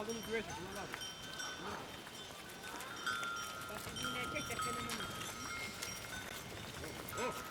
aldığımız güveç. Bunlar var. Bak dinleyecek de senin bunu. Oh, oh.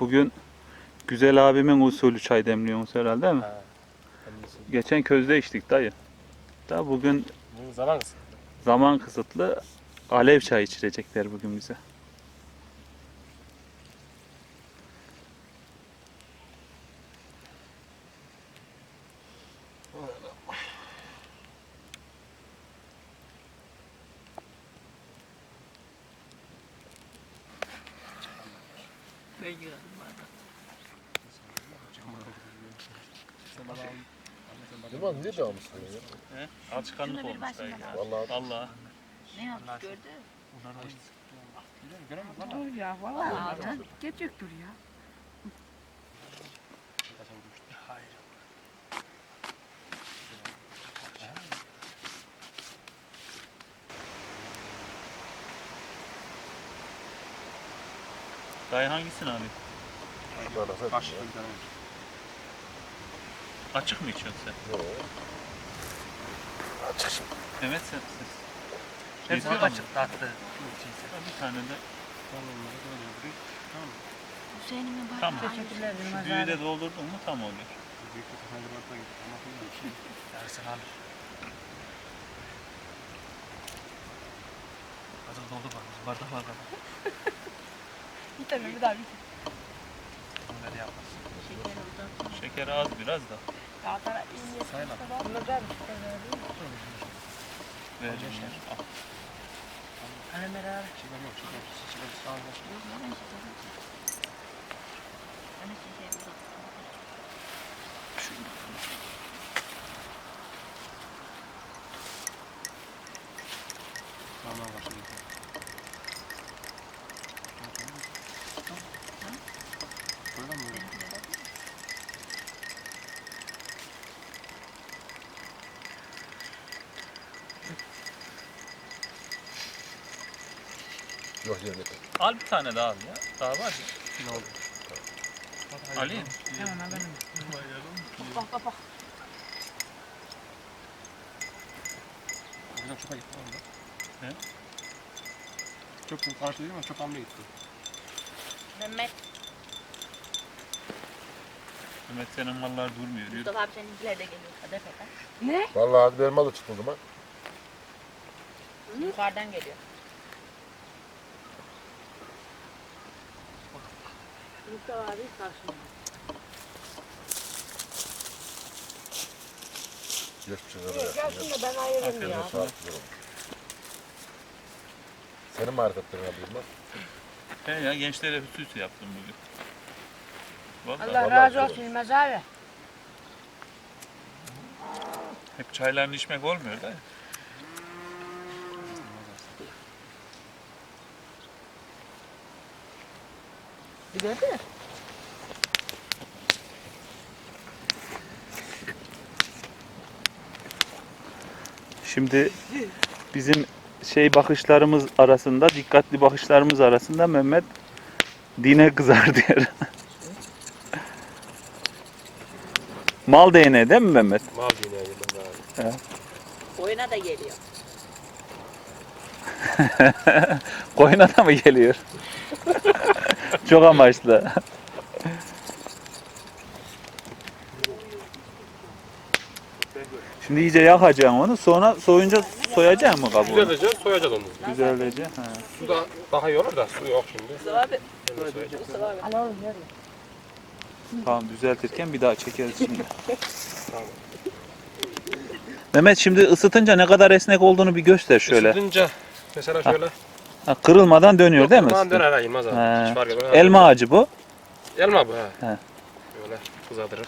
Bugün güzel abimin usulü çay demliyorsunuz herhalde değil mi? Ha. Geçen közde içtik dayı. Da bugün Bu zaman kısıtlı. zaman kısıtlı alev çay içirecekler bugün bize. Yaman ne çalmışsın ya? He? Alçıkanlık olmuş ya. Vallahi Allah. Ne yaptı gördü? Dur ya vallahi. Geçecek dur ya. Dayı hangisini abi? Baş. Açık mı içiyorsun sen? Evet sen. sen. Hepsi Hepsi açık tatlı. Bir tane de Hüseyin'imin bari Tamam. Teşekkürler şu Yılmaz büyüğü abi. de doldurdun mu tam oluyor. Dersin alır. Hazır doldu bak. Bardak var kadar. Bir tane bir daha bir Bunları yapmaz. Şeker az biraz da. Tane iyi Sayma. Bunlar da Vereceğim. Al. Hani merak. Şeker yok. Şeker. Şeker sağ ol. Hani şekeri uzat. Tamam var şimdi. Buradan mı? Yok yemedim. Al bir tane daha al ya. Daha var ya. Ne oldu? Ali. Hemen haberim. Bak bak bak. Hocam çöpe gitti lan. He? Çöp karşı değil mi? Çöp almaya gitti. Mehmet, Mehmet senin mallar durmuyor. Yürü. Mustafa abi seninkiler de geliyor. Hadi efendim. Ne? Vallahi benim malı çıkmadı mı? Yukarıdan geliyor. Mustafa abi karşımda. Geçmiş üzere. Gelsin de ben ayırırım ya. Senin marifetlerin abi Yılmaz. He ya gençlere hüsüsü yaptım bugün. Vallahi. Allah razı olsun Yılmaz abi. Hep çaylarını içmek olmuyor da. Giderdi mi? Şimdi bizim şey bakışlarımız arasında, dikkatli bakışlarımız arasında Mehmet dine kızar diyor. Mal değneği değil mi Mehmet? Mal Yılmaz abi. Oyuna da geliyor. Koyuna da mı geliyor? Çok amaçlı. Şimdi iyice yakacaksın onu. Sonra soyunca soyacaksın mı kabuğunu? Güzelce soyacağız onu. Güzelce. Ha. Su da daha iyi olur da su yok şimdi. Mustafa abi, Şimdi soyacağız. Mustafa abi. Al oğlum ver. Tamam düzeltirken bir daha çekeriz şimdi. Tamam. Mehmet şimdi ısıtınca ne kadar esnek olduğunu bir göster şöyle. Isıtınca mesela şöyle. Ha, kırılmadan dönüyor değil mi? Isıtın? döner ha Yılmaz abi. He. Hiç fark etmez. Elma ağacı bu. Elma bu ha. He. Böyle kızadırır.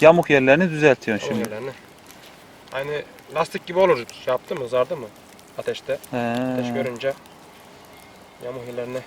Yamuk yerlerini düzeltiyorsun Şimdi. şimdi. Aynı lastik gibi olur. Şey yaptı mı? Zardı mı? Ateşte. Ateş He. görünce yamuk yerlerini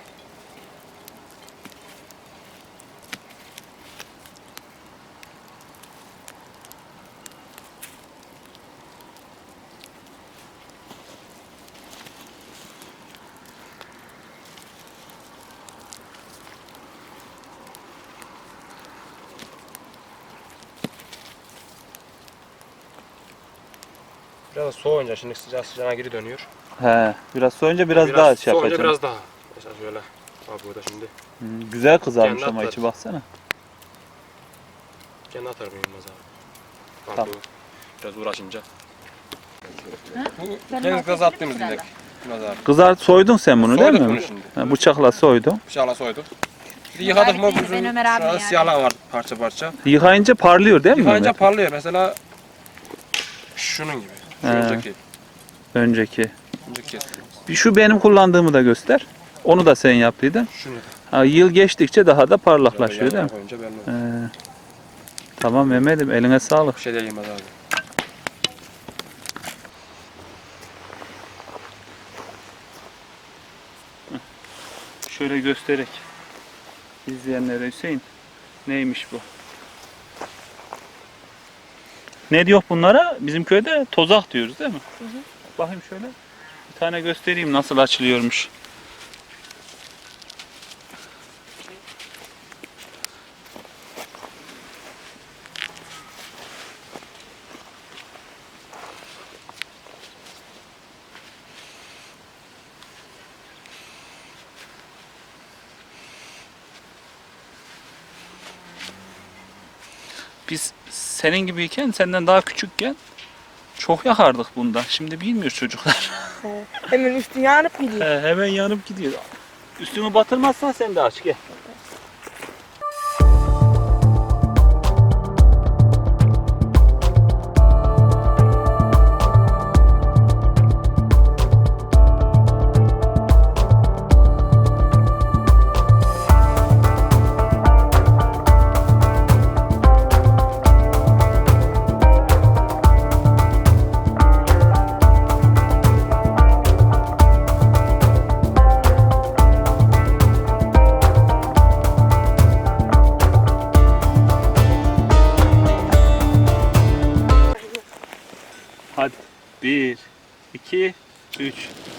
Biraz soğuyunca şimdi sıcak sıcağına geri dönüyor. He. Biraz soyunca biraz, daha şey soğuyunca yapacaksın. biraz daha. Mesela şöyle. Bak burada şimdi. Hmm, Güzel kızarmış Kendi ama atlar. içi baksana. Kendi atarım Yılmaz abi. Tamam. Biraz uğraşınca. Bu kendi gaz attığımız mi dilek. Kızar soydun sen bunu Soyduk değil mi? bunu şimdi. Ha, bıçakla soydun. Bıçakla soyduk. Yıkadık mı bizim yani. siyahlar var parça parça. Yıkayınca parlıyor değil mi Yıkayınca Mehmet? parlıyor. Mesela şunun gibi. Şu He. önceki. Önceki. Bir şu benim kullandığımı da göster. Onu da sen yaptıydın. Şunu da. Ha, yıl geçtikçe daha da parlaklaşıyor değil mi? koyunca olur. He. Tamam Mehmet'im eline sağlık. Bir şey Yılmaz abi. Şöyle göstererek izleyenlere Hüseyin neymiş bu? Ne diyor bunlara? Bizim köyde tozak diyoruz değil mi? Bakayım şöyle. Bir tane göstereyim nasıl açılıyormuş. Senin gibiyken, senden daha küçükken çok yakardık bundan. Şimdi bilmiyor çocuklar. Hemen üstü yanıp gidiyor. He, hemen yanıp gidiyor. Üstümü batırmazsan sen de aç gel. 1, 2, 3.